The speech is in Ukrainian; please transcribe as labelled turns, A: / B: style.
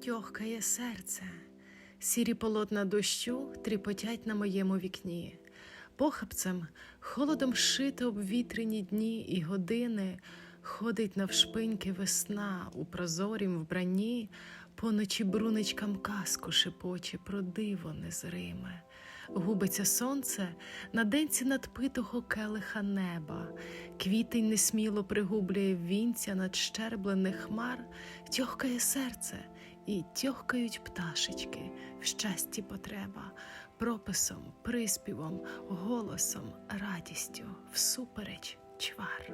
A: тьохкає серце, сірі полотна дощу тріпотять на моєму вікні. Похапцем холодом шити обвітрені дні і години, ходить навшпиньки весна у прозорім вбранні, поночі бруничкам казку шепоче про диво незриме. Губиться сонце на денці надпитого келиха неба, квітень несміло пригублює вінця над щерблених хмар, тьохкає серце, і тьохкають пташечки в щасті потреба, прописом, приспівом, голосом, радістю, всупереч чвар.